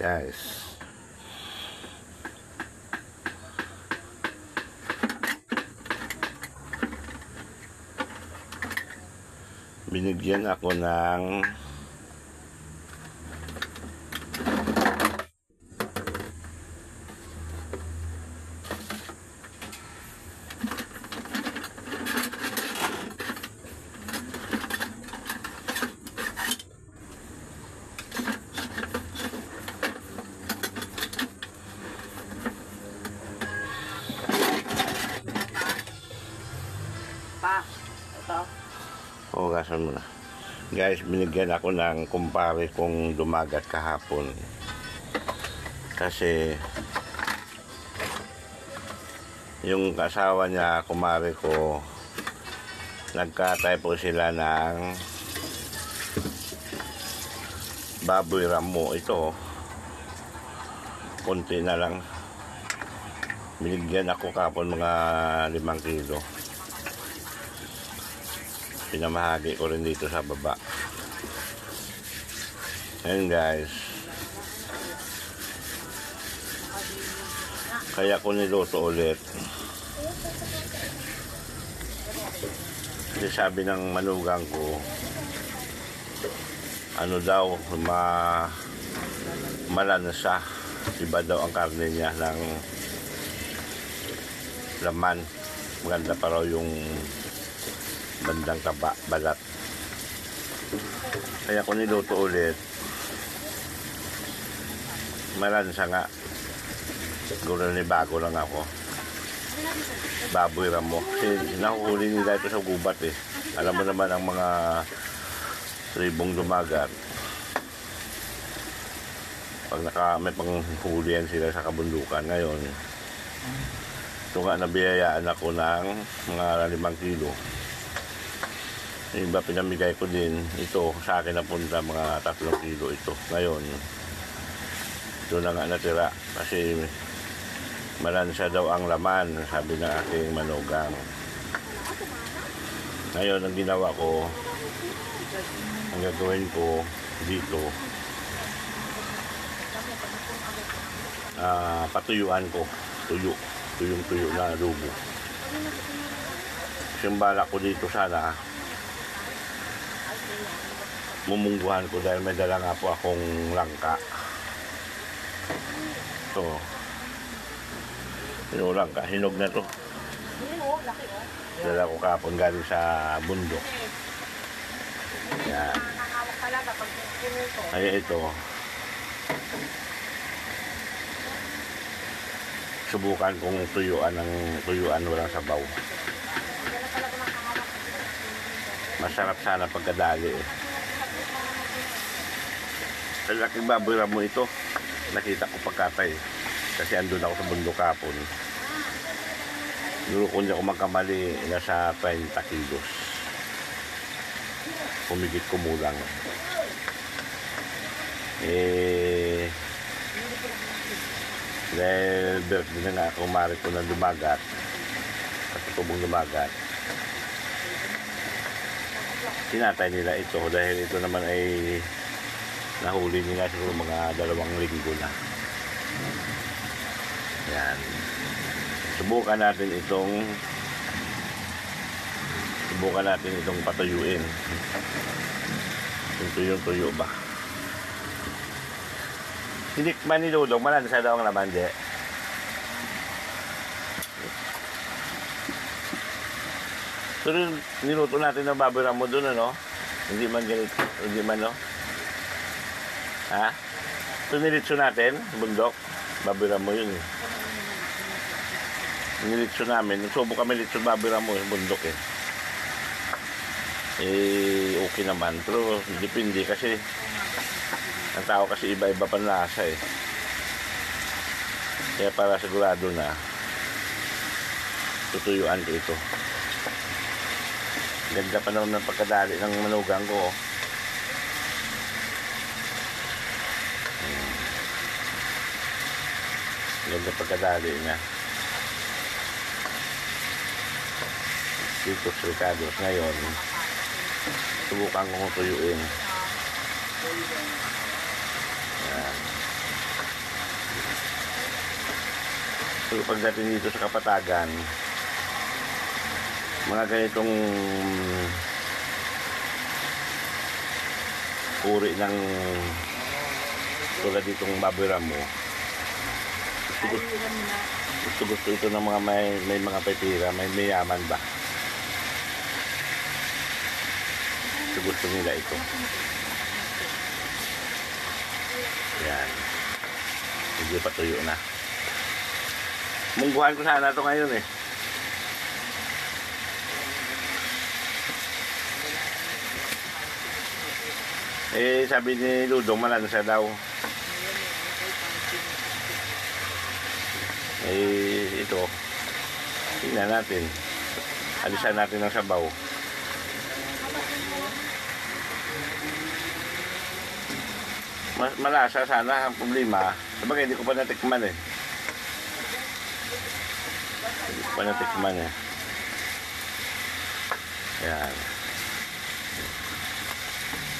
guys. Binigyan ako ng ito. Hugasan mo na. Guys, binigyan ako ng kumpare kong dumagat kahapon. Kasi yung kasawa niya, kumare ko, nagkatay po sila ng baboy ramo. Ito, konti na lang. Binigyan ako kapon mga limang kilo pinamahagi ko rin dito sa baba. Ayun guys. Kaya ko niluto ulit. Kasi sabi ng manugang ko ano daw ma malansa iba daw ang karne niya ng laman. Maganda pa raw yung bandang taba, balat. Kaya ko niluto ulit. Malansa nga. Siguro ni bago lang ako. Baboy ramo. Kasi nahuhuli nila ito sa gubat eh. Alam mo naman ang mga tribong dumagat. Pag naka, may panghulihan sila sa kabundukan ngayon, ito nga nabiyayaan ako ng mga limang kilo. Yung iba pinamigay ko din. Ito, sa akin napunta mga tatlong kilo ito. Ngayon, ito na nga natira. Kasi malansa daw ang laman, sabi ng aking manugang. Ngayon, ang ginawa ko, ang gagawin ko dito, ah patuyuan ko. Tuyo. Tuyong-tuyo na lubo. Yung balak ko dito sana, mumungguhan ko dahil may dala nga po akong langka. Ito. Yung langka, hinog na to. Oh, oh. Dala ko kapon galing sa bundok. Yan. Ay ito. Subukan kong tuyuan ng tuyuan walang sabaw. Masarap sana pagkadali eh. Sa laking baboy mo ito, nakita ko pagkatay. Kasi andun ako sa bundok kapon. Siguro kung di ako magkamali, nasa 30 kilos. Pumigit kumulang. Eh, dahil birthday na nga ako, mari ko na dumagat. Kasi tubong dumagat. Tinatay nila ito dahil ito naman ay nahuli nila siguro mga dalawang linggo na. Yan. Subukan natin itong subukan natin itong patuyuin. Yung tuyo-tuyo ba? Tinikman ni Dudong, malansa daw ang laman, So, rin, niluto natin ng baboy ramo doon, ano? Hindi man ganito, hindi man, no? Ha? So, nilitso natin, bundok. Baboy ramo yun, eh. Nilitso namin. Nagsubo kami litso baboy ramo, yung bundok, eh. Eh, okay naman. Pero, depende kasi ang tao kasi iba-iba pa lasa, eh. Kaya para sigurado na tutuyuan ko ito. Ganda pa naman ng pagkadali ng manugang ko. Oh. Ganda pagkadali niya. Dito Ricardos ngayon. Subukan kong tuyuin. Yan. So pagdating dito sa Kapatagan, mga ganitong uri ng tulad ditong babura mo. Gusto, gusto, gusto, gusto ito ng mga may, may mga pepira, may mayaman ba? Gusto, gusto nila ito. Yan. Hindi pa tuyo na. Mungguhan ko sana ito ngayon eh. Eh, sabi ni Ludong, malansa daw. Eh, ito. Tingnan natin. Alisan natin ang sabaw. Mas malasa sana ang problema. Sabagay, hindi ko pa natikman eh. Hindi ko pa natikman eh. Yan.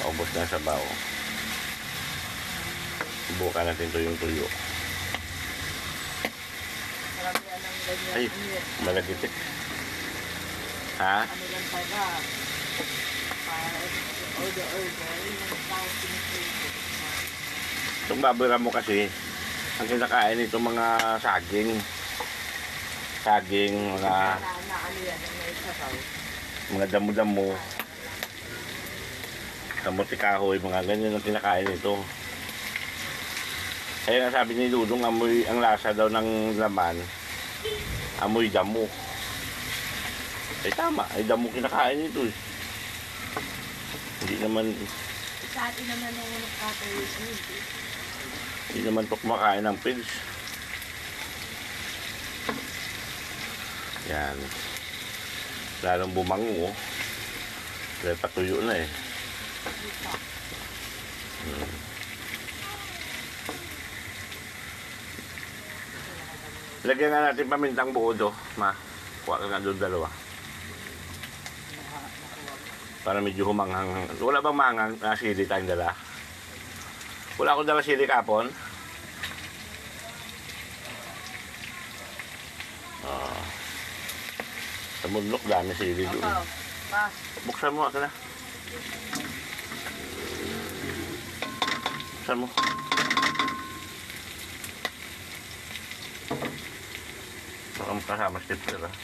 Paubos na ang sabaw. Subukan natin yan ang ganyan. Ay, Ano yan? malagit eh. Ha? Ano lang. Yung. Itong babura mo kasi, ang kinakain nito mga saging. Saging, mga, ano mga damo-damo. Kamuti kahoy, mga ganyan ang kinakain nito. Kaya nga sabi ni Dudong, amoy, ang lasa daw ng laman, amoy damo. Eh tama, ay damo kinakain nito eh. Hindi naman, Sa atin naman nung nagkatayo sa hindi. naman to kumakain ng pills. Yan. Lalong bumango. Dahil patuyo na eh. Hmm. Lagyan nga natin pamintang buo do, ma. Kuha ka nga doon dalawa. Para medyo humanghang. Wala bang mangang na sili tayong dala? Wala akong dala sili kapon. Ah. Sa mundok dami sili doon. Buksan mo, aka na. Buksan mo. Baka mo kasama stepper ah.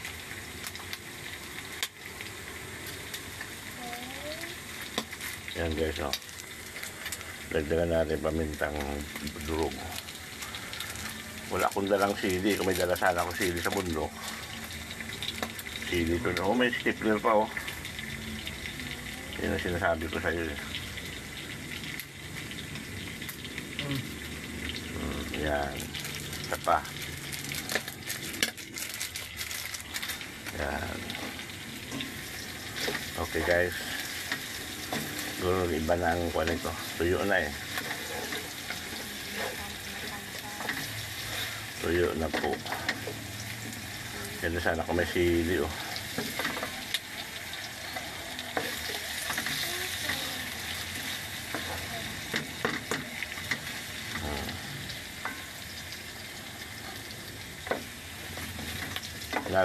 Yan guys, oh. Dagdagan natin pamintang durog. Wala akong dalang sili. Kung may dala sana ako sili sa bundok. Sili to. Oh, may stapler pa oh. Yan ang sinasabi ko sa iyo. eh. Mm, yan. Isa pa. Yan. Okay guys. Siguro iba na ang kuha nito. Tuyo na eh. Tuyo na po. Na sana kung may sili oh.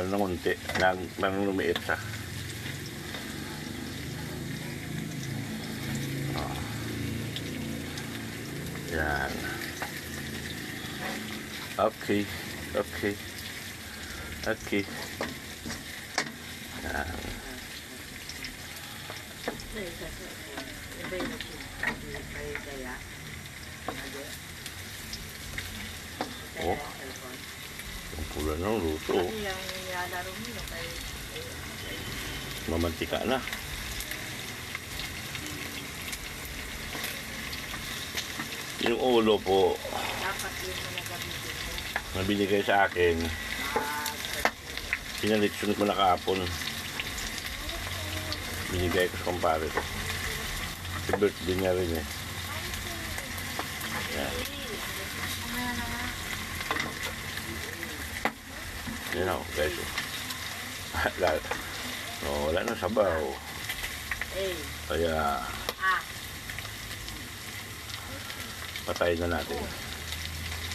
Lalo ng unti. Nang, nang lumiit sa. Oh. Yan. Okay. Okay. Okay. Yan. Ay, kasi, iba yung nagsisimula kayo kaya. Ano? Oh. Pula ng luto. Kasi yung nilalaro kay... Mamantika na. Yung ulo po, Dapat yun na gamitin mo. na binigay sa akin, pinalitsun ko na kahapon. Binigay ko sa kumpare ko. Si birthday niya rin eh. Yan. Yan ako, guys. Wala, oh, wala na sabaw. Kaya, ah, patayin na natin.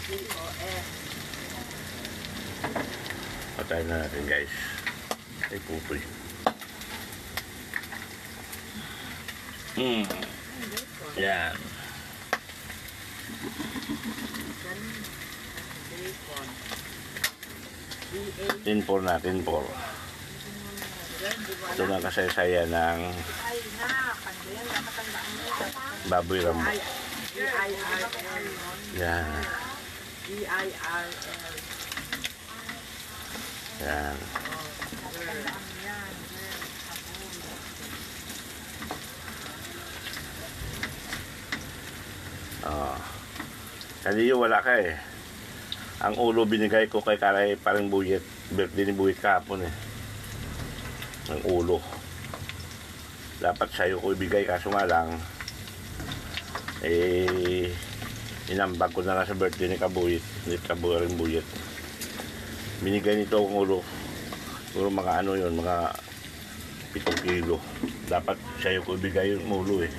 C-O-M. Patayin na natin guys. Ay pupoy. Hmm. Yan. Ganun. Bacon. B-A. Tin por na, tin por. Yan, di ba? Ito na kasaysayan ng baboy B-I-R-L. Yan. Yan. Oh. Kaliyo wala ka eh. Ang ulo binigay ko kay Karay parang buyet. Birthday ni buyet kahapon eh. Ang ulo. Dapat sa'yo ko ibigay kaso nga lang eh inambag ko na lang sa birthday ni Kabuyit. Ni Kabuyet Buyet. Binigay nito ang ulo. Siguro mga ano yun, mga 7 kilo. Dapat sa'yo ko ibigay yung ulo eh.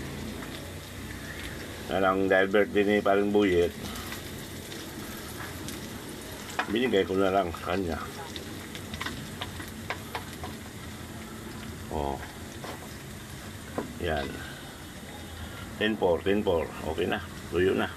Alang dahil birthday ni parang buyet, binigay ko na lang kanya. Oh. Yan. 10-4, 10-4. Okay na. Tuyo na.